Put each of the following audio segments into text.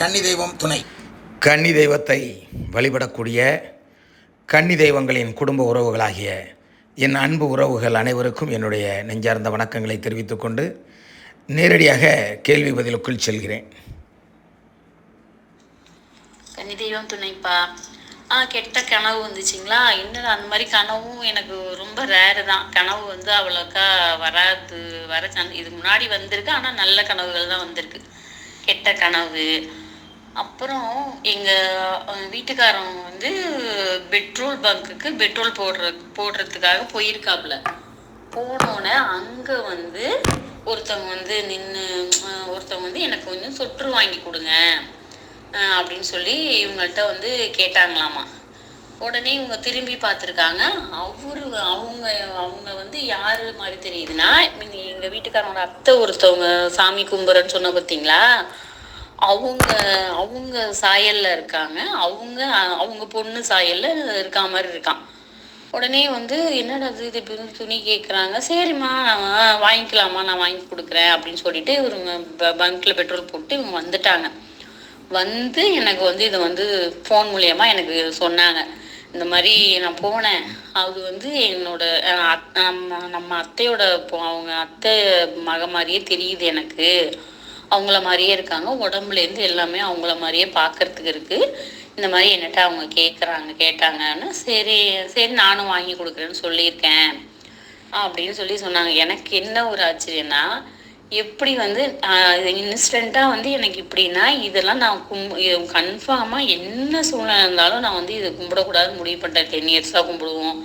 கன்னி தெய்வம் துணை. கன்னி தெய்வத்தை வழிபடக்கூடிய கன்னி தெய்வங்களின் குடும்ப உறவுகளாகிய என் அன்பு உறவுகள் அனைவருக்கும் என்னுடைய நெஞ்சார்ந்த வணக்கங்களை தெரிவித்துக்கொண்டு நேரடியாக கேள்வி பதிலுக்குள் செல்கிறேன். கன்னி தெய்வம் துணைப்பா? ஆ கெட்ட கனவு வந்துச்சுங்களா? என்னடா அந்த மாதிரி கனவும் எனக்கு ரொம்ப ரேரு தான். கனவு வந்து அவ்வளோக்கா வராது வர சன் இது முன்னாடி வந்திருக்கு ஆனால் நல்ல கனவுகள் தான் வந்திருக்கு. கெட்ட கனவு அப்புறம் எங்கள் வீட்டுக்காரங்க வந்து பெட்ரோல் பங்க்குக்கு பெட்ரோல் போடுற போடுறதுக்காக போயிருக்காப்புல. போனோடனே அங்கே வந்து ஒருத்தவங்க வந்து நின்று ஒருத்தவங்க வந்து எனக்கு கொஞ்சம் சொற்று வாங்கி கொடுங்க அப்படின்னு சொல்லி இவங்கள்ட்ட வந்து கேட்டாங்களாமா. உடனே இவங்க திரும்பி பார்த்துருக்காங்க. அவரு அவங்க அவங்க வந்து யாரு மாதிரி தெரியுதுன்னா எங்கள் வீட்டுக்காரனோட அத்தை ஒருத்தவங்க சாமி கும்புறன்னு சொன்ன பார்த்தீங்களா அவங்க அவங்க சாயல்ல இருக்காங்க. அவங்க அவங்க பொண்ணு சாயல்ல இருக்கா மாதிரி இருக்கான். உடனே வந்து என்னடா இது? இது இப்படி துணி கேட்குறாங்க சரிம்மா வாங்கிக்கலாமா நான் வாங்கி கொடுக்குறேன். அப்படின்னு சொல்லிட்டு இவங்க பங்க்ல பெட்ரோல் போட்டு இவங்க வந்துட்டாங்க. வந்து எனக்கு வந்து இதை வந்து ஃபோன் மூலயமா எனக்கு சொன்னாங்க. இந்த மாதிரி நான் போனேன். அது வந்து என்னோட அத்- நம்ம நம்ம அத்தையோட அவங்க அத்தை மக மாதிரியே தெரியுது எனக்கு. அவங்கள மாதிரியே இருக்காங்க. உடம்புலேருந்து எல்லாமே அவங்கள மாதிரியே பார்க்கறதுக்கு இருக்குது இந்த மாதிரி என்னட்ட அவங்க கேட்குறாங்க கேட்டாங்கன்னு சரி சரி நானும் வாங்கி கொடுக்குறேன்னு சொல்லியிருக்கேன் அப்படின்னு சொல்லி சொன்னாங்க. எனக்கு என்ன ஒரு ஆச்சரியன்னா எப்படி வந்து இன்ஸ்டண்ட்டாக வந்து எனக்கு இப்படின்னா இதெல்லாம் நான் கும் கன்ஃபார்மாக என்ன சூழ்நிலை இருந்தாலும் நான் வந்து இதை கும்பிடக்கூடாதுன்னு முடிவு பண்ணிட்டேன். டென் இயர்ஸாக கும்பிடுவோம்.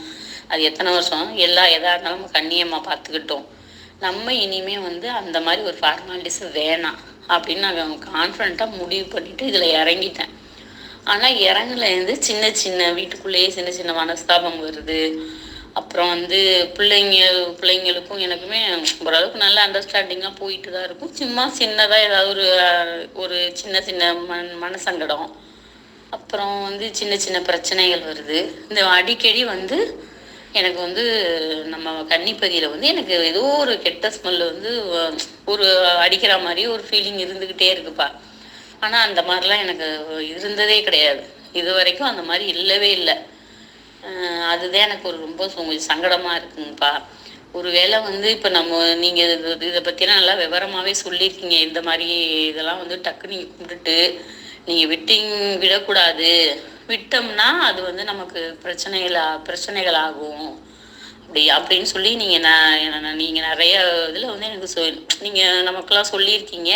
அது எத்தனை வருஷம்? எல்லா எதாக இருந்தாலும் நம்ம கண்ணியமாக பார்த்துக்கிட்டோம். நம்ம இனிமே வந்து அந்த மாதிரி ஒரு ஃபார்மாலிட்டிஸ் வேணாம் அப்படின்னு நான் கான்ஃபிடண்ட்டாக முடிவு பண்ணிட்டு இதில் இறங்கிட்டேன். ஆனால் இறங்குலேருந்து சின்ன சின்ன வீட்டுக்குள்ளேயே சின்ன சின்ன மனஸ்தாபம் வருது. அப்புறம் வந்து பிள்ளைங்க பிள்ளைங்களுக்கும் எனக்குமே ஓரளவுக்கு நல்ல அண்டர்ஸ்டாண்டிங்காக போயிட்டு தான் இருக்கும். சும்மா சின்னதாக ஏதாவது ஒரு ஒரு சின்ன சின்ன மன மனசங்கடம். அப்புறம் வந்து சின்ன சின்ன பிரச்சனைகள் வருது. இந்த அடிக்கடி வந்து எனக்கு வந்து நம்ம கன்னிப்பதியில் வந்து எனக்கு ஏதோ ஒரு கெட்ட ஸ்மெல் வந்து ஒரு அடிக்கிற மாதிரி ஒரு ஃபீலிங் இருந்துக்கிட்டே இருக்குப்பா. ஆனால் அந்த மாதிரிலாம் எனக்கு இருந்ததே கிடையாது. இது வரைக்கும் அந்த மாதிரி இல்லவே இல்லை. அதுதான் எனக்கு ஒரு ரொம்ப கொஞ்சம் சங்கடமாக இருக்குங்கப்பா. ஒருவேளை வந்து இப்போ நம்ம நீங்கள் இது இதை பற்றிலாம் நல்லா விவரமாகவே சொல்லியிருக்கீங்க. இந்த மாதிரி இதெல்லாம் வந்து டக்கு நீங்கள் கும்பிட்டுட்டு நீங்கள் விட்டிங் விடக்கூடாது. விட்டோம்னா அது வந்து நமக்கு பிரச்சனைகளா பிரச்சனைகள் ஆகும் அப்படி அப்படின்னு சொல்லி நீங்கள் நான் நீங்கள் நிறைய இதில் வந்து எனக்கு சொல் நீங்கள் நமக்கெல்லாம் சொல்லியிருக்கீங்க.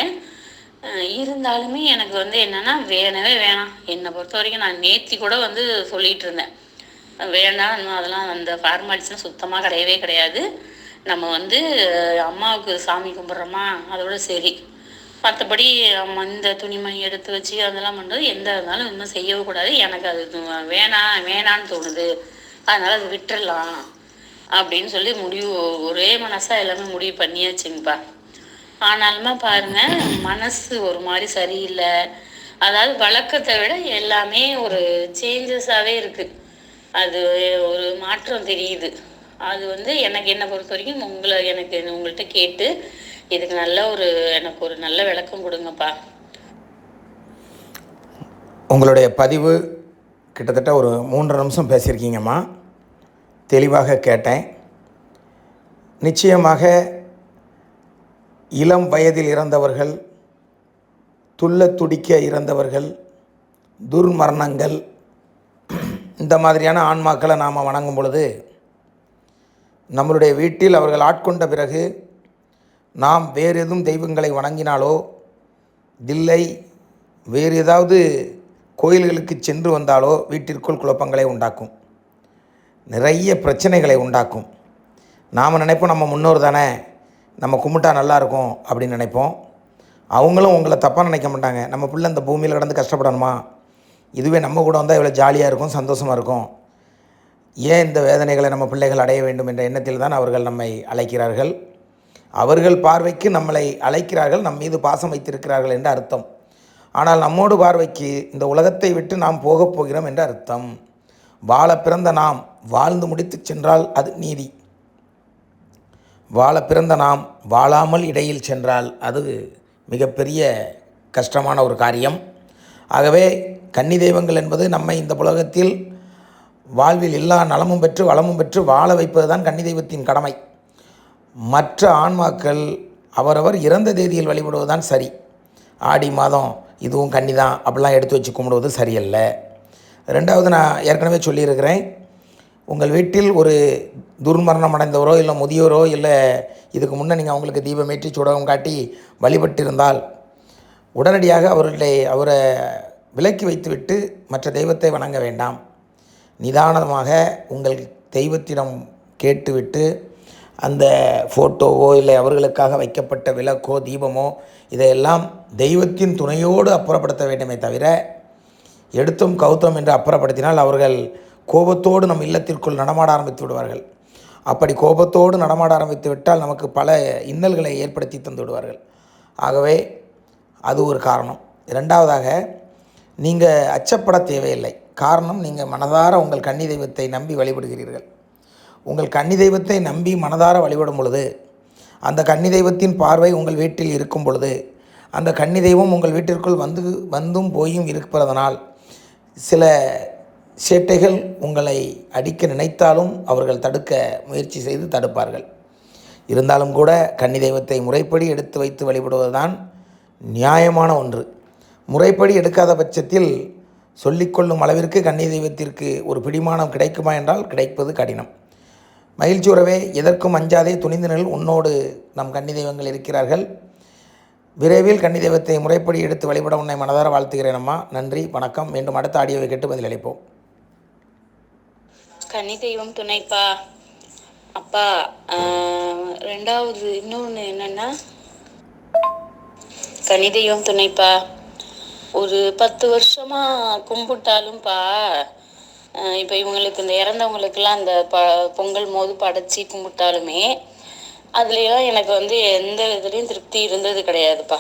இருந்தாலுமே எனக்கு வந்து என்னன்னா வேணவே வேணாம். என்னை பொறுத்த வரைக்கும் நான் நேத்தி கூட வந்து சொல்லிட்டு இருந்தேன் வேண்டாம் இன்னும் அதெல்லாம் அந்த ஃபார்மாலிட்டிஸ்லாம் சுத்தமாக கிடையவே கிடையாது. நம்ம வந்து அம்மாவுக்கு சாமி கும்பிட்றோமா? அதோட சரி. மற்றபடி இந்த துணிமணி எடுத்து வச்சு அதெல்லாம் பண்ணுறது எந்த இருந்தாலும் இன்னும் செய்யவே கூடாது. எனக்கு அது வேணாம் வேணான்னு தோணுது. அதனால அது விட்டுறலாம் அப்படின்னு சொல்லி முடிவு ஒரே மனசாக எல்லாமே முடிவு பண்ணியாச்சுங்கப்பா. ஆனாலுமே பாருங்க மனசு ஒரு மாதிரி சரியில்லை. அதாவது வழக்கத்தை விட எல்லாமே ஒரு சேஞ்சஸாகவே இருக்குது அது ஒரு மாற்றம் தெரியுது. அது வந்து எனக்கு என்னை பொறுத்த வரைக்கும் உங்களை எனக்கு உங்கள்கிட்ட கேட்டு இதுக்கு நல்ல ஒரு எனக்கு ஒரு நல்ல விளக்கம் கொடுங்கப்பா. உங்களுடைய பதிவு கிட்டத்தட்ட ஒரு மூன்று நிமிஷம் பேசியிருக்கீங்கம்மா. தெளிவாக கேட்டேன். நிச்சயமாக இளம் வயதில் இறந்தவர்கள் துள்ள துடிக்க இறந்தவர்கள் துர்மரணங்கள் இந்த மாதிரியான ஆன்மாக்களை நாம் வணங்கும் பொழுது நம்மளுடைய வீட்டில் அவர்கள் ஆட்கொண்ட பிறகு நாம் வேறு எதுவும் தெய்வங்களை வணங்கினாலோ இல்லை வேறு ஏதாவது கோயில்களுக்கு சென்று வந்தாலோ வீட்டிற்குள் குழப்பங்களை உண்டாக்கும். நிறைய பிரச்சனைகளை உண்டாக்கும். நாம் நினைப்போம் நம்ம முன்னோர் தானே நம்ம கும்பிட்டா நல்லாயிருக்கும் அப்படின்னு நினைப்போம். அவங்களும் உங்களை தப்பாக நினைக்க மாட்டாங்க. நம்ம பிள்ளை அந்த பூமியில் கடந்து கஷ்டப்படணுமா? இதுவே நம்ம கூட வந்தால் இவ்வளோ ஜாலியாக இருக்கும் சந்தோஷமாக இருக்கும். ஏன் இந்த வேதனைகளை நம்ம பிள்ளைகள் அடைய வேண்டும் என்ற எண்ணத்தில் தான் அவர்கள் நம்மை அழைக்கிறார்கள். அவர்கள் பார்வைக்கு நம்மளை அழைக்கிறார்கள் நம் மீது பாசம் வைத்திருக்கிறார்கள் என்று அர்த்தம். ஆனால் நம்மோடு பார்வைக்கு இந்த உலகத்தை விட்டு நாம் போகப் போகிறோம் என்று அர்த்தம். வாழ பிறந்த நாம் வாழ்ந்து முடித்து சென்றால் அது நீதி. வாழ பிறந்த நாம் வாழாமல் இடையில் சென்றால் அது மிகப்பெரிய கஷ்டமான ஒரு காரியம். ஆகவே கன்னி தெய்வங்கள் என்பது நம்மை இந்த உலகத்தில் வாழ்வில் எல்லா நலமும் பெற்று வளமும் பெற்று வாழ வைப்பது தான் கன்னி தெய்வத்தின் கடமை. மற்ற ஆன்மாக்கள் அவரவர் இறந்த தேதியில் வழிபடுவதுதான் சரி. ஆடி மாதம் இதுவும் கன்னி தான் அப்படிலாம் எடுத்து வச்சு கும்பிடுவது சரியல்ல. ரெண்டாவது நான் ஏற்கனவே சொல்லியிருக்கிறேன் உங்கள் வீட்டில் ஒரு துர்மரணம் அடைந்தவரோ இல்லை முதியோரோ இல்லை இதுக்கு முன்னே நீங்கள் அவங்களுக்கு தீபமேற்றி சுடகம் காட்டி வழிபட்டிருந்தால் உடனடியாக அவர்களை அவரை விலக்கி வைத்துவிட்டு மற்ற தெய்வத்தை வணங்க வேண்டாம். நிதானமாக உங்கள் தெய்வத்திடம் கேட்டுவிட்டு அந்த ஃபோட்டோவோ இல்லை அவர்களுக்காக வைக்கப்பட்ட விளக்கோ தீபமோ இதையெல்லாம் தெய்வத்தின் துணையோடு அப்புறப்படுத்த வேண்டுமே தவிர எடுத்தும் கௌத்தம் என்று அப்புறப்படுத்தினால் அவர்கள் கோபத்தோடு நம் இல்லத்திற்குள் நடமாட ஆரம்பித்து விடுவார்கள். அப்படி கோபத்தோடு நடமாட ஆரம்பித்து விட்டால் நமக்கு பல இன்னல்களை ஏற்படுத்தி தந்து விடுவார்கள். ஆகவே அது ஒரு காரணம். இரண்டாவதாக நீங்கள் அச்சப்பட தேவையில்லை. காரணம் நீங்கள் மனதார உங்கள் கன்னி தெய்வத்தை நம்பி வழிபடுகிறீர்கள். உங்கள் கன்னி தெய்வத்தை நம்பி மனதார வழிபடும் பொழுது அந்த கன்னி தெய்வத்தின் பார்வை உங்கள் வீட்டில் இருக்கும் பொழுது அந்த கன்னி தெய்வம் உங்கள் வீட்டிற்குள் வந்து வந்தும் போயும் இருப்பதனால் சில சேட்டைகள் உங்களை அடிக்க நினைத்தாலும் அவர்கள் தடுக்க முயற்சி செய்து தடுப்பார்கள். இருந்தாலும் கூட கன்னி தெய்வத்தை முறைப்படி எடுத்து வைத்து வழிபடுவதுதான் நியாயமான ஒன்று. முறைப்படி எடுக்காத பட்சத்தில் சொல்லிக்கொள்ளும் அளவிற்கு கன்னி தெய்வத்திற்கு ஒரு பிடிமானம் கிடைக்குமா என்றால் கிடைப்பது கடினம். மகிழ்ச்சி உறவே எதற்கும் அஞ்சாதே துணிந்து உன்னோடு நம் கன்னி தெய்வங்கள் இருக்கிறார்கள். விரைவில் கன்னி தெய்வத்தை முறைப்படி எடுத்து வழிபட உன்னை மனதார வாழ்த்துகிறேன் அம்மா. நன்றி வணக்கம். மீண்டும் அடுத்த ஆடியோவை கேட்டு பதிலளிப்போம். கன்னி தெய்வம் துணைப்பா. அப்பா ஆஹ், ரெண்டாவது இன்னொன்று என்னன்னா? கன்னி தெய்வம் துணைப்பா. ஒரு பத்து வருஷமா கும்பிட்டாலும்ப்பா இப்போ இவங்களுக்கு இந்த இறந்தவங்களுக்கெல்லாம் அந்த ப பொங்கல் மோது படைச்சி கும்பிட்டாலுமே அதுலலாம் எனக்கு வந்து எந்த இதுலேயும் திருப்தி இருந்தது கிடையாதுப்பா.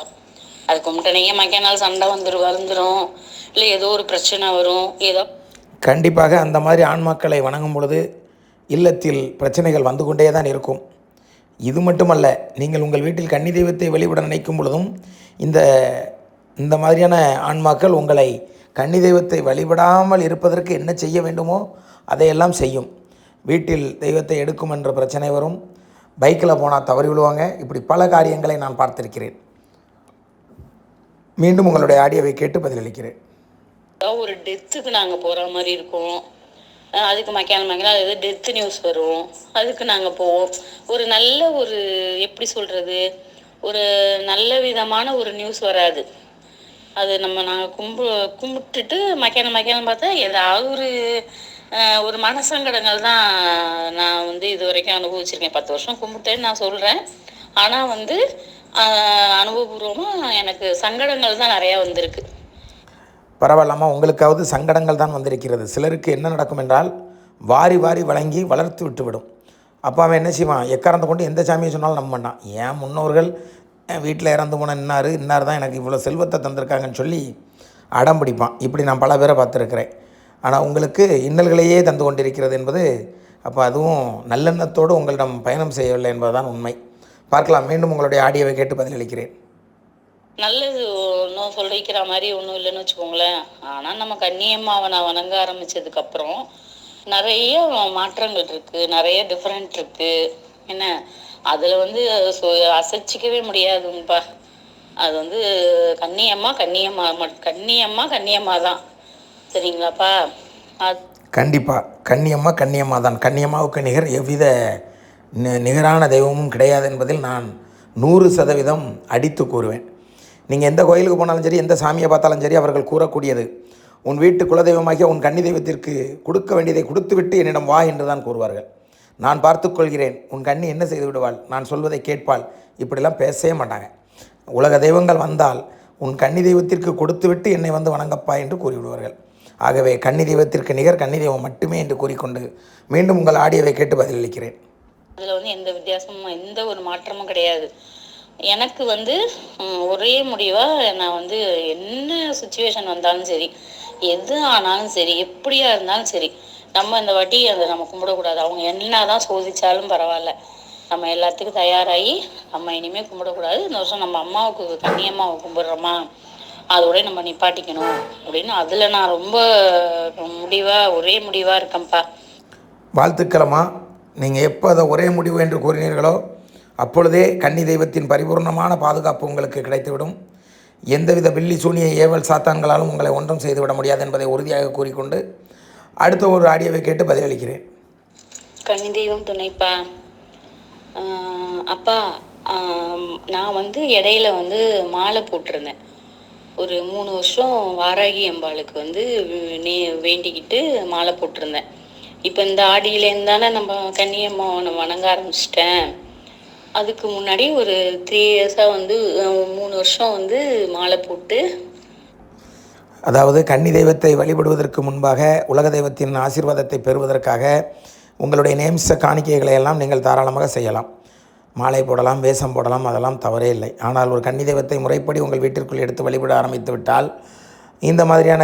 அது கும்பிட்டனீங்க மக்கா நாள் சண்டை வந்துடும் வந்துடும் இல்லை ஏதோ ஒரு பிரச்சனை வரும். ஏதோ கண்டிப்பாக அந்த மாதிரி ஆன்மாக்களை வணங்கும் பொழுது இல்லத்தில் பிரச்சனைகள் வந்து கொண்டே தான் இருக்கும். இது மட்டுமல்ல நீங்கள் உங்கள் வீட்டில் கன்னி தெய்வத்தை வெளிவிட நினைக்கும் பொழுதும் இந்த இந்த மாதிரியான ஆன்மாக்கள் உங்களை கன்னி தெய்வத்தை வழிபடாமல் இருப்பதற்கு என்ன செய்ய வேண்டுமோ அதையெல்லாம் செய்யும். வீட்டில் தெய்வத்தை எடுக்கும் என்ற பிரச்சனை வரும். பைக்கில் போனால் தவறி விழுவாங்க. இப்படி பல காரியங்களை நான் பார்த்திருக்கிறேன். மீண்டும் உங்களுடைய ஆடியோவை கேட்டு பதிலளிக்கிறேன். ஒரு டெத்துக்கு நாங்கள் போகிற மாதிரி இருக்கும். அதுக்கு மக்கான மக்கியான அது டெத்து நியூஸ் வரும். அதுக்கு நாங்கள் போவோம். ஒரு நல்ல ஒரு எப்படி சொல்கிறது ஒரு நல்ல விதமான ஒரு நியூஸ் வராது. அது நம்ம நாங்கள் கும்பு கும்பிட்டுட்டு மக்கியான மக்கியான பார்த்தா ஏதாவது ஒரு ஒரு மனசங்கடங்கள் தான் நான் வந்து இது வரைக்கும் அனுபவிச்சிருக்கேன். பத்து வருஷம் கும்பிட்டேன்னு நான் சொல்கிறேன் ஆனால் வந்து அனுபவபூர்வமாக எனக்கு சங்கடங்கள் தான் நிறையா வந்திருக்கு. பரவாயில்லாமல் உங்களுக்காவது சங்கடங்கள் தான் வந்திருக்கிறது. சிலருக்கு என்ன நடக்கும் என்றால் வாரி வாரி வழங்கி வளர்த்து விட்டுவிடும். அப்போ அவன் என்ன செய்வான்? எக்காரந்த கொண்டு எந்த சாமியை சொன்னாலும் நம்ப மாட்டான் ஏன் முன்னோர்கள் வீட்டில் இறந்து போன இன்னார் இன்னார் தான் எனக்கு இவ்வளோ செல்வத்தை தந்திருக்காங்கன்னு சொல்லி அடம் பிடிப்பான். இப்படி நான் பல பேரை பார்த்துருக்கிறேன். ஆனால் உங்களுக்கு இன்னல்களையே தந்து கொண்டிருக்கிறது என்பது அப்போ அதுவும் நல்லெண்ணத்தோடு உங்களிடம் பயணம் செய்யவில்லை என்பதுதான் உண்மை. பார்க்கலாம் மீண்டும் உங்களுடைய ஆடியோவை கேட்டு பதிலளிக்கிறேன். நல்லது ஒன்றும் சொல்லிக்கிற மாதிரி ஒன்றும் இல்லைன்னு வச்சுக்கோங்களேன். ஆனால் நம்ம கன்னியம்மாவை நான் வணங்க ஆரம்பிச்சதுக்கப்புறம் நிறைய மாற்றங்கள் இருக்குது நிறைய டிஃப்ரெண்ட் இருக்குது என்ன? அதில் வந்து அசைச்சிக்கவே முடியாதுங்கப்பா அது வந்து கன்னியம்மா கன்னியம்மா மட்- கன்னியம்மா கண்ணியம்மா தான். சரிங்களாப்பா? அது கண்டிப்பாக கன்னியம்மா கண்ணியம்மா தான். கண்ணியம்மாவுக்கு நிகர் எவ்வித நி- நிகரான தெய்வமும் கிடையாது என்பதில் நான் நூறு சதவீதம் அடித்து கூறுவேன். நீங்கள் எந்த கோயிலுக்கு போனாலும் சரி எந்த சாமியை பார்த்தாலும் சரி அவர்கள் கூறக்கூடியது உன் வீட்டு குலதெய்வமாகிய உன் கன்னி தெய்வத்திற்கு கொடுக்க வேண்டியதை கொடுத்துவிட்டு என்னிடம் வா என்று தான் கூறுவார்கள். நான் பார்த்துக்கொள்கிறேன். உன் கண்ணி என்ன செய்து விடுவாள் நான் சொல்வதை கேட்பாள். இப்படிலாம் பேசவே மாட்டாங்க. உலக தெய்வங்கள் வந்தால் உன் கன்னி தெய்வத்திற்கு கொடுத்துவிட்டு என்னை வந்து வணங்கப்பா என்று கூறிவிடுவார்கள். ஆகவே கன்னி தெய்வத்திற்கு நிகர் கன்னி தெய்வம் மட்டுமே என்று கூறிக்கொண்டு மீண்டும் உங்கள் ஆடியோவை கேட்டு பதிலளிக்கிறேன். அதில் வந்து எந்த வித்தியாசமும் எந்த ஒரு மாற்றமும் கிடையாது. எனக்கு வந்து ஒரே முடிவாக நான் வந்து என்ன சுச்சுவேஷன் வந்தாலும் சரி எது ஆனாலும் சரி எப்படியா இருந்தாலும் சரி நம்ம இந்த வாட்டி அதை நம்ம கும்பிடக்கூடாது. அவங்க என்னதான் சோதிச்சாலும் பரவாயில்ல. நம்ம எல்லாத்துக்கும் தயாராகி நம்ம இனிமேல் கும்பிடக்கூடாது. இந்த வருஷம் நம்ம அம்மாவுக்கு கண்ணியம்மாவை கும்பிட்றோமா? அதோட நம்ம நிப்பாட்டிக்கணும் அப்படின்னு அதில் நான் ரொம்ப முடிவாக ஒரே முடிவாக இருக்கேன்ப்பா. வாழ்த்துக்களம்மா நீங்கள் எப்போ அதை ஒரே முடிவு என்று கூறினீர்களோ அப்பொழுதே கன்னி தெய்வத்தின் பரிபூர்ணமான பாதுகாப்பு உங்களுக்கு கிடைத்துவிடும். எந்தவித பில்லி சூனிய ஏவல் சாத்தான்களாலும் உங்களை ஒன்றும் செய்துவிட முடியாது என்பதை உறுதியாக கூறிக்கொண்டு அடுத்த ஒரு ஆடியோவை கேட்டு பதிலளிக்கிறேன். கன்னி தெய்வம் துணைப்பா. அப்பா நான் வந்து இடையில வந்து மாலை போட்டிருந்தேன். ஒரு மூணு வருஷம் வாராகி அம்பாளுக்கு வந்து நே வேண்டிக்கிட்டு மாலை போட்டிருந்தேன். இப்போ இந்த ஆடியிலேருந்து தானே நம்ம கன்னியம்மாவை நான் வணங்க ஆரம்பிச்சிட்டேன். அதுக்கு முன்னாடி ஒரு த்ரீ இயர்ஸாக வந்து மூணு வருஷம் வந்து மாலை போட்டு அதாவது கன்னி தெய்வத்தை வழிபடுவதற்கு முன்பாக உலக தெய்வத்தின் ஆசீர்வாதத்தை பெறுவதற்காக உங்களுடைய நேம்ஸ காணிக்கைகளை எல்லாம் நீங்கள் தாராளமாக செய்யலாம். மாலை போடலாம் வேஷம் போடலாம் அதெல்லாம் தவறே இல்லை. ஆனால் ஒரு கன்னி தெய்வத்தை முறைப்படி உங்கள் வீட்டிற்குள் எடுத்து வழிபட ஆரம்பித்து விட்டால் இந்த மாதிரியான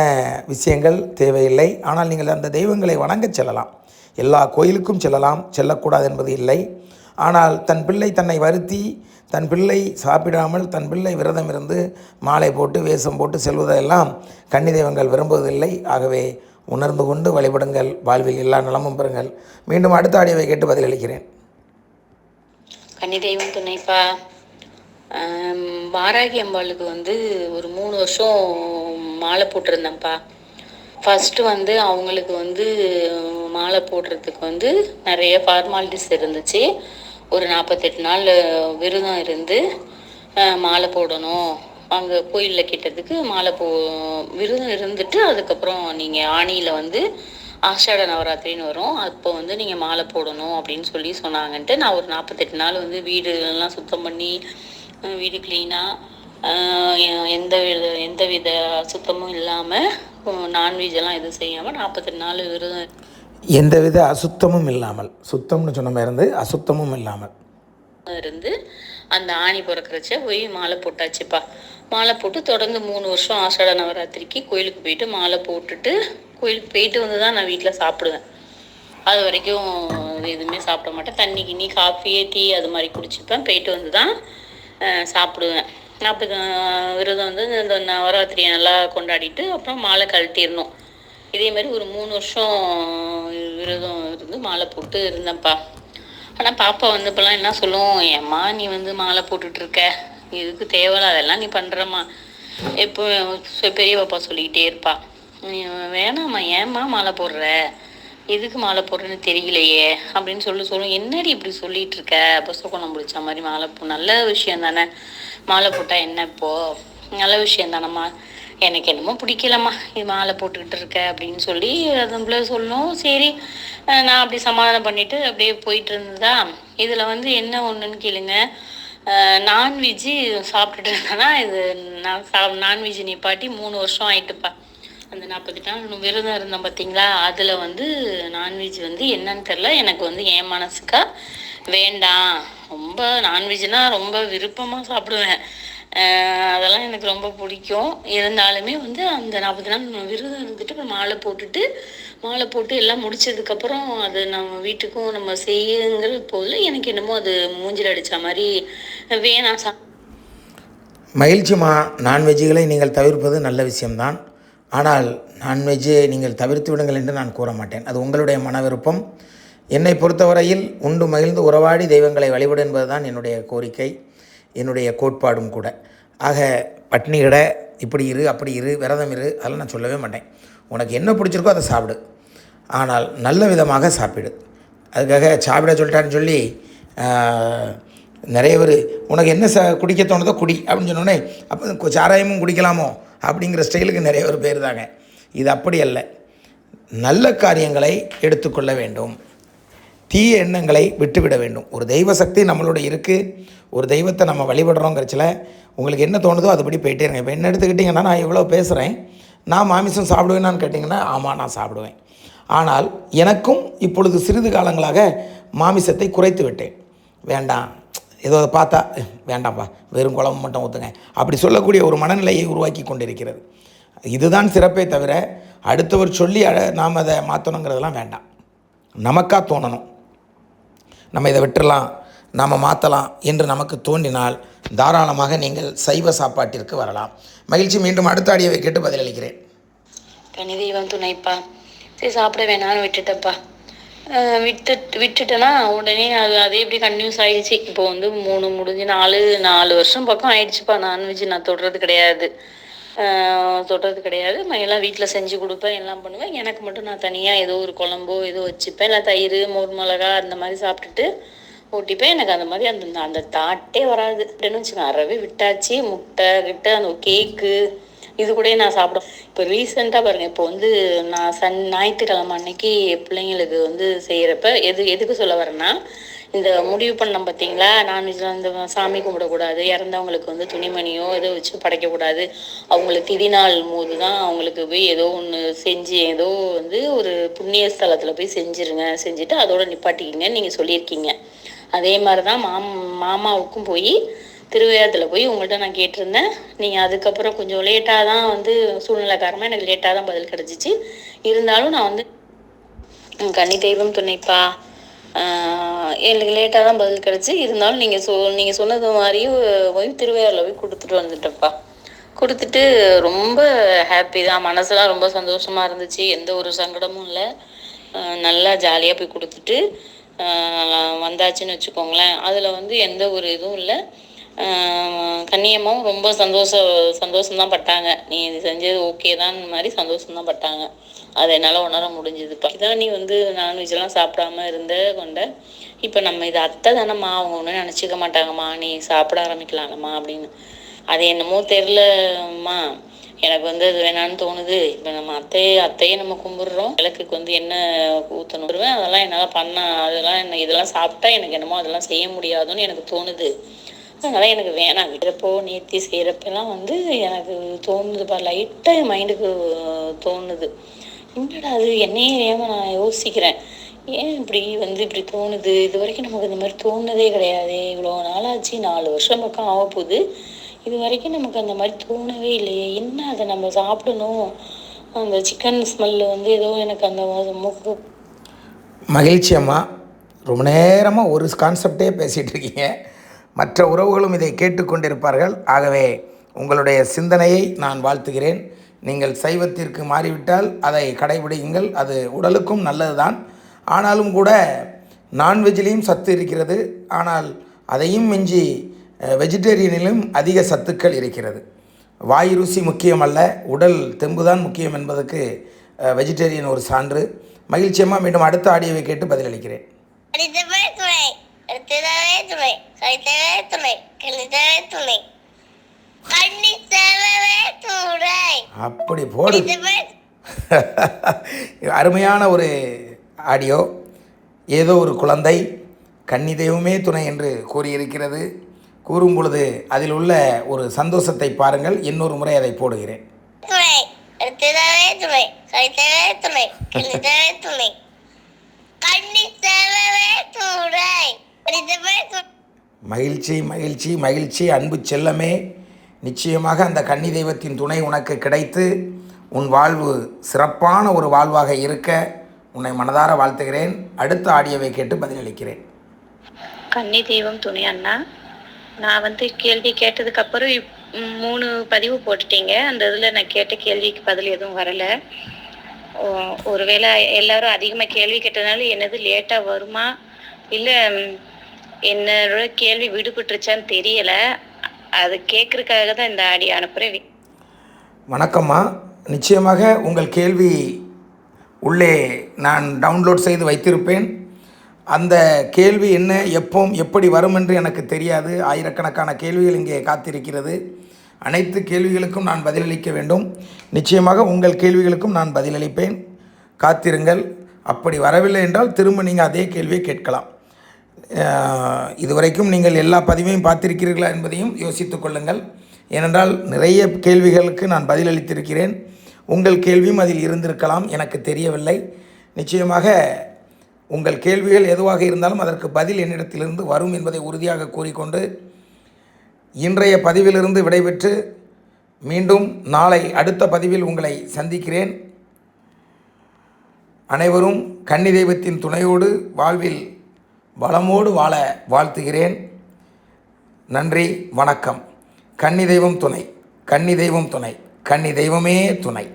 விஷயங்கள் தேவையில்லை. ஆனால் நீங்கள் அந்த தெய்வங்களை வணங்கச் செல்லலாம். எல்லா கோயிலுக்கும் செல்லலாம். செல்லக்கூடாது என்பது இல்லை. ஆனால் தன் பிள்ளை தன்னை வருத்தி தன் பிள்ளை சாப்பிடாமல் தன் பிள்ளை விரதம் இருந்து மாலை போட்டு வேஷம் போட்டு செல்வதெல்லாம் கன்னி தெய்வங்கள் விரும்புவதில்லை. ஆகவே உணர்ந்து கொண்டு வழிபடுங்கள். வாழ்வில் எல்லா நலமும் பெறுங்கள். மீண்டும் அடுத்த ஆடியோவை கேட்டு பதிலளிக்கிறேன். கன்னி தெய்வம் துணைப்பா. வாராகி அம்பாளுக்கு வந்து ஒரு மூணு வருஷம் மாலை போட்டிருந்தேன்ப்பா. ஃபஸ்ட்டு வந்து அவங்களுக்கு வந்து மாலை போடுறதுக்கு வந்து நிறைய ஃபார்மாலிட்டிஸ் இருந்துச்சு. ஒரு நாற்பத்தெட்டு நாள் விரதம் இருந்து மாலை போடணும். அங்கே கோயிலில் கிட்டதுக்கு மாலை போ விரதம் இருந்துட்டு அதுக்கப்புறம் நீங்கள் ஆணியில் வந்து ஆஷாட நவராத்திரின்னு வரும். அப்போ வந்து நீங்கள் மாலை போடணும் அப்படின்னு சொல்லி சொன்னாங்கன்ட்டு நான் ஒரு நாற்பத்தெட்டு நாள் வந்து வீடுலாம் எல்லாம் சுத்தம் பண்ணி வீடு க்ளீனாக எந்த வித எந்த வித சுத்தமும் இல்லாமல் நான்வெஜ் எல்லாம் எதுவும் செய்யாமல் நாற்பத்தெட்டு நாள் விரதம் எந்தவித அசுத்தமும் இல்லாமல் சுத்தம்னு சொன்ன மாதிரி இருந்து அசுத்தமும் இல்லாமல். இருந்து அந்த ஆணி பிறக்கிறச்ச போய் மாலை போட்டாச்சுப்பா. மாலை போட்டு தொடர்ந்து மூணு வருஷம் ஆஷாட நவராத்திரிக்கு கோயிலுக்கு போயிட்டு மாலை போட்டுட்டு கோயிலுக்கு போயிட்டு வந்து தான் நான் வீட்டில் சாப்பிடுவேன். அது வரைக்கும் எதுவுமே சாப்பிட மாட்டேன். தண்ணி கிண்ணி காஃபி டீ அது மாதிரி குடிச்சுப்பேன். போயிட்டு வந்து தான் சாப்பிடுவேன். அப்படி விரதம் வந்து இந்த நவராத்திரியை நல்லா கொண்டாடிட்டு அப்புறம் மாலை கழட்டிடணும். இதே மாதிரி ஒரு மூணு வருஷம் விரதம் இருந்து மாலை போட்டு இருந்தேன்ப்பா. ஆனால் பாப்பா வந்து இப்போலாம் என்ன சொல்லும்? ஏம்மா நீ வந்து மாலை போட்டுட்டு இருக்க இதுக்கு தேவையில்ல அதெல்லாம் நீ பண்ணுறம்மா எப்போ பெரிய பாப்பா சொல்லிக்கிட்டே இருப்பா. நீ வேணாம்மா ஏம்மா மாலை போடுற? எதுக்கு மாலை போடுறேன்னு தெரியலையே. அப்படின்னு சொல்லி சொல்லும் என்னடி இப்படி சொல்லிட்டு இருக்க புஸ்தகம் பிடிச்ச மாதிரி மாலை போ நல்ல விஷயம் தானே? மாலை போட்டால் என்ன இப்போ? நல்ல விஷயம் தானம்மா? எனக்கு என்னமோ பிடிக்கலம்மா இது மாலை போட்டுக்கிட்டு இருக்க அப்படின்னு சொல்லி அதுபோல சொல்லும். சரி நான் அப்படி சமாதானம் பண்ணிட்டு அப்படியே போயிட்டு இருந்ததா? இதில் வந்து என்ன ஒன்றுன்னு கேளுங்க. நான்வெஜ்ஜு சாப்பிட்டுட்டு இருந்தேன்னா இது நான் சா நான்வெஜ் நிப்பாட்டி மூணு வருஷம் ஆயிட்டுப்பா. அந்த நாற்பத்தெட்டு நாள் விரதம் இருந்தேன் பார்த்தீங்களா அதில் வந்து நான்வெஜ் வந்து என்னன்னு தெரில எனக்கு வந்து என் மனசுக்கா வேண்டாம். ரொம்ப நான்வெஜ்னால் ரொம்ப விருப்பமாக சாப்பிடுவேன். அதெல்லாம் எனக்கு ரொம்ப பிடிக்கும். இருந்தாலுமே வந்து அந்த நாற்பது நாள் விரதம் இருந்துட்டு அப்புறம் மாலை போட்டுட்டு மாலை போட்டு எல்லாம் முடிச்சதுக்கப்புறம் அது நம்ம வீட்டுக்கும் நம்ம செய்யுங்கிற போது எனக்கு என்னமோ அது மூஞ்சில் அடித்த மாதிரி வேணாம் சா மகிழ்ச்சிமா நான்வெஜ்ஜுகளை நீங்கள் தவிர்ப்பது நல்ல விஷயம்தான். ஆனால் நான்வெஜ்ஜை நீங்கள் தவிர்த்து விடுங்கள் என்று நான் கூற மாட்டேன். அது உங்களுடைய மன விருப்பம் என்னை பொறுத்தவரையில் உண்டு மகிழ்ந்து உறவாடி தெய்வங்களை வழிபடு என்பதுதான் என்னுடைய கோரிக்கை. என்னுடைய கோட்பாடும் கூட. ஆக பட்னி கிட இப்படி இரு அப்படி இரு விரதம் இரு அதெல்லாம் நான் சொல்லவே மாட்டேன். உனக்கு என்ன பிடிச்சிருக்கோ அதை சாப்பிடு. ஆனால் நல்ல விதமாக சாப்பிடு. அதுக்காக சாப்பிட சொல்லிட்டான்னு சொல்லி நிறைய பேர் உனக்கு என்ன ச குடிக்க தோணுதோ குடி அப்படின்னு சொன்னோடனே அப்போ சாராயமும் குடிக்கலாமோ? அப்படிங்கிற ஸ்டைலுக்கு நிறைய பேர் போயிருந்தாங்க இது அப்படி அல்ல. நல்ல காரியங்களை எடுத்துக்கொள்ள வேண்டும். தீய எண்ணங்களை விட்டுவிட வேண்டும். ஒரு தெய்வ சக்தி நம்மளோட இருக்குது ஒரு தெய்வத்தை நம்ம வழிபடுறோங்கிறச்சில உங்களுக்கு என்ன தோணுதோ அதுபடி போயிட்டே இருங்க. இப்போ என்ன எடுத்துக்கிட்டிங்கன்னா நான் இவ்வளோ பேசுகிறேன் நான் மாமிசம் சாப்பிடுவேனான்னு கேட்டிங்கன்னா ஆமாம் நான் சாப்பிடுவேன். ஆனால் எனக்கும் இப்பொழுது சிறிது காலங்களாக மாமிசத்தை குறைத்து விட்டேன். வேண்டாம். ஏதோ அதை பார்த்தா வேண்டாம்ப்பா. வெறும் குழம்பு மட்டும் ஊற்றுங்க அப்படி சொல்லக்கூடிய ஒரு மனநிலையை உருவாக்கி கொண்டிருக்கிறது. இதுதான் சிறப்பே தவிர அடுத்தவர் சொல்லி நாம் அதை மாற்றணுங்கிறதெல்லாம் வேண்டாம். நமக்காக தோணணும். நம்ம இதை விட்டுறலாம் நாம் மாற்றலாம் என்று நமக்கு தோன்றினால் தாராளமாக நீங்கள் சைவ சாப்பாட்டிற்கு வரலாம். மகிழ்ச்சி மீண்டும் அடுத்த ஆடியோவை கேட்டு பதிலளிக்கிறேன். கனி துணைப்பா. சரி சாப்பிட வேணாம்னு விட்டுட்டப்பா விட்டு விட்டுட்டேன்னா உடனே அது அதே இப்படி கன்யூஸ் ஆயிடுச்சு? இப்போ வந்து மூணு முடிஞ்சு நாலு நாலு வருஷம் பக்கம் ஆயிடுச்சுப்பா. நான்வெஜ் நான் தொடுறது கிடையாது. தொடுறது கிடையாது. நான் எல்லாம் வீட்டில் செஞ்சு கொடுப்பேன் எல்லாம் பண்ணுவேன். எனக்கு மட்டும் நான் தனியாக ஏதோ ஒரு குழம்போ ஏதோ வச்சுப்பேன். இல்லை தயிர் மோர் மிளகா அந்த மாதிரி சாப்பிட்டுட்டு ஓட்டிப்பேன் எனக்கு அந்த மாதிரி அந்த அந்த தாட்டே வராது. அப்படின்னு வச்சுக்கோங்க அறவே விட்டாச்சு. முட்டை கிட்ட அந்த கேக்கு இது கூட நான் சாப்பிடும். இப்போ ரீசெண்டாக பாருங்கள் இப்போ வந்து நான் சன் ஞாயிற்றுக்கிழமை அன்னைக்கு பிள்ளைங்களுக்கு வந்து செய்கிறப்ப எது எதுக்கு சொல்ல வரேன்னா இந்த முடிவு பண்ணோம் பார்த்தீங்களா நான்வெஜ்லாம் இந்த சாமி கும்பிடக்கூடாது இறந்தவங்களுக்கு வந்து துணிமணியோ ஏதோ வச்சு படைக்கக்கூடாது அவங்களுக்கு திதிநாள் போது தான் அவங்களுக்கு போய் ஏதோ ஒன்று செஞ்சு ஏதோ வந்து ஒரு புண்ணிய ஸ்தலத்தில் போய் செஞ்சுருங்க. செஞ்சுட்டு அதோட நிப்பாட்டிக்கிங்கன்னு நீங்கள் சொல்லியிருக்கீங்க. அதே மாதிரி தான் மாம் மாமாவுக்கும் போய் திருவையாரத்தில் போய் உங்கள்கிட்ட நான் கேட்டிருந்தேன். நீங்கள் அதுக்கப்புறம் கொஞ்சம் லேட்டாக தான் வந்து சூழ்நிலை காரணமாக எனக்கு லேட்டாக தான் பதில் கிடச்சிச்சு. இருந்தாலும் நான் வந்து கன்னி தெய்வம் துணைப்பா. எனக்கு லேட்டாக தான் பதில் கிடச்சி. இருந்தாலும் நீங்கள் சொ நீங்கள் சொன்னது மாதிரியும் போய் திருவையாறில் போய் கொடுத்துட்டு வந்துட்டப்பா கொடுத்துட்டு ரொம்ப ஹாப்பி தான். மனசுலாம் ரொம்ப சந்தோஷமாக இருந்துச்சு. எந்த ஒரு சங்கடமும் இல்லை. நல்லா ஜாலியாக போய் கொடுத்துட்டு வந்தாச்சுன்னு வச்சுக்கோங்களேன். அதில் வந்து எந்த ஒரு இதுவும் இல்லை. கண்ணியமும் ரொம்ப சந்தோஷம் சந்தோஷம்தான் பட்டாங்க. நீ இது செஞ்சது ஓகே தான் மாதிரி சந்தோஷம்தான் பட்டாங்க. அதை என்னால் உணர முடிஞ்சதுப்பா. இதான் நீ வந்து நான்வெஜ்லாம் சாப்பிடாம இருந்த கொண்ட இப்போ நம்ம இது அத்தை தானம்மா அவங்க ஒன்றும் நினச்சிக்க மாட்டாங்கம்மா. நீ சாப்பிட ஆரம்பிக்கலாம்மா அப்படின்னு. அது என்னமோ தெரிலம்மா எனக்கு வந்து அது வேணான்னு தோணுது. இப்போ நம்ம அத்தையை அத்தையை நம்ம கும்பிடுறோம். விளக்குக்கு வந்து என்ன ஊற்றணும் அதெல்லாம் என்னால் பண்ண அதெல்லாம் என்ன இதெல்லாம் சாப்பிட்டா எனக்கு என்னமோ அதெல்லாம் செய்ய முடியாதுன்னு எனக்கு தோணுது. அதனால எனக்கு வேணாம். விடுறப்போ நேர்த்தி செய்கிறப்பெல்லாம் வந்து எனக்கு தோணுதுப்பா லைட்டாக என் மைண்டுக்கு தோணுது. என்னடா அது என்னையே ஏமா நான் யோசிக்கிறேன். ஏன் இப்படி வந்து இப்படி தோணுது? இது வரைக்கும் நமக்கு இந்த மாதிரி தோணுனதே கிடையாது. இவ்வளோ நாளாச்சு. நாலு வருஷம் பக்கம் ஆக போகுது. இது வரைக்கும் நமக்கு அந்த மாதிரி தோணவே இல்லையே. என்ன அதை நம்ம சாப்பிடணும்? அந்த சிக்கன் ஸ்மெல்லு வந்து ஏதோ எனக்கு அந்த மூக்கு மகிழ்ச்சி அம்மா. ரொம்ப நேரமாக ஒரு கான்செப்டே பேசிகிட்டு இருக்கீங்க. மற்ற உறவுகளும் இதை கேட்டுக்கொண்டிருப்பார்கள். ஆகவே உங்களுடைய சிந்தனையை நான் வாழ்த்துகிறேன். நீங்கள் சைவத்திற்கு மாறிவிட்டால் அதை கடைபிடியுங்கள். அது உடலுக்கும் நல்லதுதான். ஆனாலும் கூட நான்வெஜ்லேயும் சத்து இருக்கிறது. ஆனால் அதையும் மிஞ்சி வெஜிடேரியனிலும் அதிக சத்துக்கள் இருக்கிறது. வாய் ருசி முக்கியமல்ல. உடல் தெம்புதான் முக்கியம் என்பதற்கு வெஜிடேரியன் ஒரு சான்று. மகிழ்ச்சியமாக மீண்டும் அடுத்த ஆடியோவை கேட்டு பதிலளிக்கிறேன். எடுத்ததாவே துணை கழித்தவே துணை கணிதவே துணை கண்ணி துணை அப்படி போடு. அருமையான ஒரு ஆடியோ. ஏதோ ஒரு குழந்தை கன்னி தெய்வமே துணை என்று கூறியிருக்கிறது. கூறும் பொழுது அதில் உள்ள ஒரு சந்தோஷத்தை பாருங்கள். இன்னொரு முறை அதை போடுகிறேன். துணை மகிழ்ச்சி மகிழ்ச்சி மகிழ்ச்சி. அன்பு செல்லமே. நிச்சயமாக அந்த கன்னி தெய்வத்தின் துணை உனக்கு கிடைத்து உன் வாழ்வு சிறப்பான ஒரு வாழ்வாக இருக்க உன்னை மனதார வாழ்த்துகிறேன். அடுத்த ஆடியோவை கேட்டு பதிலளிக்கிறேன். கன்னி தெய்வம் துணை அண்ணா நான் வந்து கேள்வி கேட்டதுக்கு அப்புறம் மூணு பதிவு போட்டுட்டீங்க. அந்த இதில் நான் கேட்ட கேள்விக்கு பதில் எதுவும் வரல. ஒருவேளை எல்லாரும் அதிகமாக கேள்வி கேட்டதுனால என்னது லேட்டாக வருமா? இல்லை என்னோட கேள்வி விடுபட்டுருச்சான்னு தெரியல. அது கேட்கறதுக்காக தான் இந்த ஆடி அனுப்புகிறேன் வணக்கம்மா. நிச்சயமாக உங்கள் கேள்வி உள்ளே நான் டவுன்லோட் செய்து வைத்திருப்பேன். அந்த கேள்வி என்ன எப்போ எப்படி வரும் என்று எனக்கு தெரியாது. ஆயிரக்கணக்கான கேள்விகள் இங்கே காத்திருக்கிறது. அனைத்து கேள்விகளுக்கும் நான் பதிலளிக்க வேண்டும். நிச்சயமாக உங்கள் கேள்விகளுக்கும் நான் பதிலளிப்பேன். காத்திருங்கள். அப்படி வரவில்லை என்றால் திரும்ப நீங்கள் அதே கேள்வியை கேட்கலாம். இதுவரைக்கும் நீங்கள் எல்லா பதிவையும் பார்த்திருக்கிறீர்களா என்பதையும் யோசித்து கொள்ளுங்கள். ஏனென்றால் நிறைய கேள்விகளுக்கு நான் பதிலளித்திருக்கிறேன். உங்கள் கேள்வியும் அதில் இருந்திருக்கலாம் எனக்கு தெரியவில்லை. நிச்சயமாக உங்கள் கேள்விகள் எதுவாக இருந்தாலும் அதற்கு பதில் என்னிடத்திலிருந்து வரும் என்பதை உறுதியாக கூறிக்கொண்டு இன்றைய பதிவிலிருந்து விடைபெற்று மீண்டும் நாளை அடுத்த பதிவில் உங்களை சந்திக்கிறேன். அனைவரும் கன்னி தெய்வத்தின் துணையோடு வாழ்வில் வளமோடு வாழ வாழ்த்துகிறேன். நன்றி வணக்கம். கன்னி தெய்வம் துணை கன்னி தெய்வம் துணை கன்னி தெய்வமே துணை.